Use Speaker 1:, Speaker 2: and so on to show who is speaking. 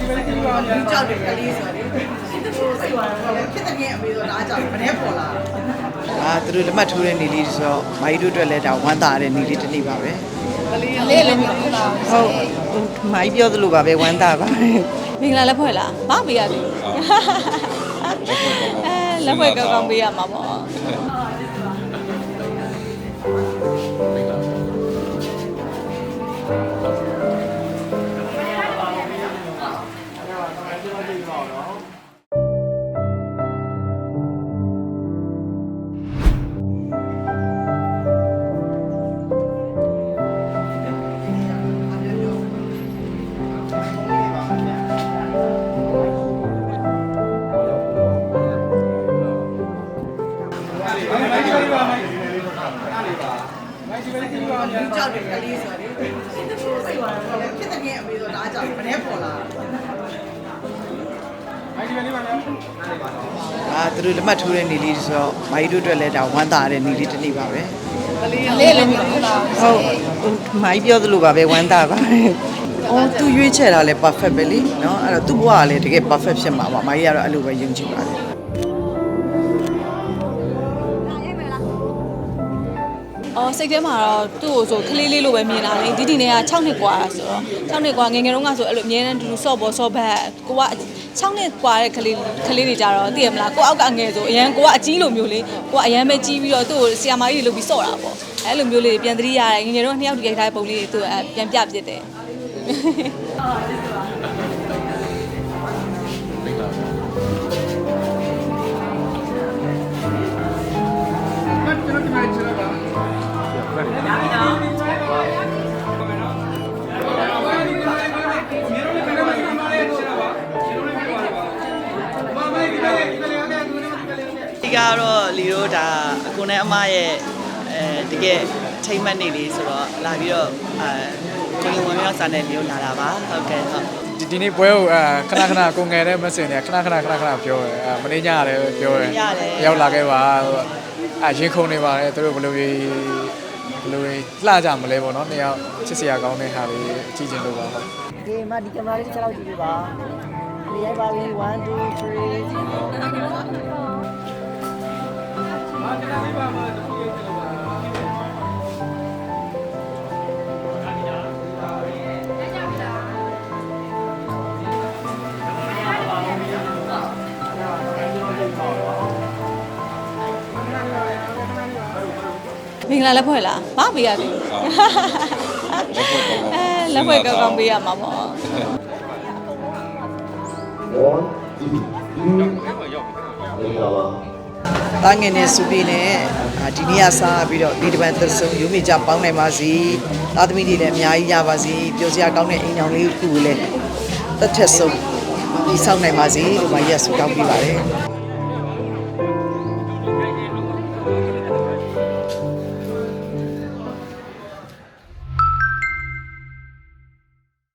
Speaker 1: ကြောက်တယ်ကလေးဆိုတယ်ဟိုစိတ်ဝင်တယ်ဖြစ်တဲ့ကအမေဆိုတာအကြောက်မနေ့ပေါ်လာ
Speaker 2: အာသူတို့လက်မှတ်ထိုးတဲ့နေလေးဆိုတော့မာကြီးတို့အတွက်လည်းဒါဝမ်းသာတဲ့နေလေးတစ်နေ့ပါပဲ
Speaker 3: လေးလည်းမဟုတ်လား
Speaker 2: ဟုတ်မာကြီးပြောသလိုပါပဲဝမ်းသာပါ
Speaker 3: မင်္ဂလာလက်ဖွဲ့လားမပေးရသေးဘူးအဲလက်ဖွဲ့ကောင်းကောင်းပေးရမှာပေါ့
Speaker 1: ကြောက်တယ်ကလေးဆိုတယ်ဟိုစိတ်ဝင်တယ်ဖြစ်တဲ့ကအမေဆိုတာအကြောက်မနေ့ပေါ်လာ
Speaker 2: အာသူတို့လက်မှတ်ထိုးတဲ့နေလေးဆိုတော့မာကြီးတို့အတွက်လည်းဒါဝမ်းသာတဲ့နေလေးတစ်နေ့ပါပဲ
Speaker 3: လေးလည်းမဟုတ်လား
Speaker 2: ဟုတ်မာကြီးပြောသလိုပါပဲဝမ်းသာပါအော်သူရွေးချယ်တာလည်း perfect ပဲလीเนาะအဲ့တော့သူ့ဘဝကလည်းတကယ် perfect ဖြစ်မှာပါမာကြီးကတော့အဲ့လိုပဲယုံကြည်ပါတယ်
Speaker 3: အော်စိတ်ထဲမှာတော့သူ့ကိုဆိုကလေးလေးလိုပဲမြင်လာတယ်ဒီဒီနဲ့က6နှစ်กว่าဆိုတော့6နှစ်กว่าငယ်ငယ်တုန်းကဆိုအဲ့လိုအမြဲတမ်းတူတူဆော့ဘောဆော့ဘက်ကိုက 6နှစ်กว่าတဲ့ကလေးကလေးတွေကြတော့သိရမလားကိုအောက်ကငယ်ဆိုအရန်ကိုကအကြီးလိုမျိုးလေးကိုကအရန်ပဲကြီးပြီးတော့သူ့ကိုဆီယာမာကြီးတွေလုပ်ပြီးဆော့တာပေါ့အဲ့လိုမျိုးလေးပြန်သတိရတယ်ငယ်ငယ်တုန်းကနှစ်ယောက်တကယ်ထားတဲ့ပုံလေးတွေသူ့ပြန်ပြပြစ်တယ်
Speaker 2: ကတော့လီတို့ဒါအကိုနဲ့အမရဲ့အဲတကယ်ချိန်မှတ်နေလေးဆိုတော့လာပြီးတော့အဲကျွန်တော်ဝင်ရောက်စားနေလီတို့လာတာပါဟုတ်ကဲ့ဟုတ်
Speaker 4: ဒီဒီနေ့ပွဲကိုအဲခဏခဏကိုငယ်တဲ့မစင်တွေကခဏခဏခဏခဏပြောတယ်အဲမင်းညရတယ်ပြောတယ်ရောက်လာခဲ့ပါအဲရင်ခုန်နေပါတယ်သူတို့ဘယ်လိုကြီးဘယ်လိုကြီးလှကြမလဲပေါ့နော်နှစ်ယောက်ချစ်စရာကောင်းတဲ့ဟာလေးကြည့်ချင်လို့ပါဟုတ်
Speaker 2: ဒီမှာဒီကင်မရာလေးတစ်ချက်လောက်ကြည့်ပြပါနေရိုက်ပါပြီ1 2 3
Speaker 3: မင်္ဂလာလက်ဖွဲ့လားမပေးရသေးဘူးအဲလက်ဖွဲ့ကောင်းကောင်းပေးရမှာပေါ့
Speaker 2: တာ ငယ်နဲ့စူပီနဲ့အာဒီနေ့ကစားပြီးတော့ဒီတပန်သစုံယူမိကြပေါင်းနိုင်ပါစီသားသမီးတွေလည်းအများကြီးရပါစီပျော်စရာကောင်းတဲ့အိမ်အောင်လေးတစ်ခုကိုလည်းတစ်ထက်ဆုံးဒီဆောင်နိုင်ပါစီဒီမှာရက်ဆူတောင်းပေးပါတယ်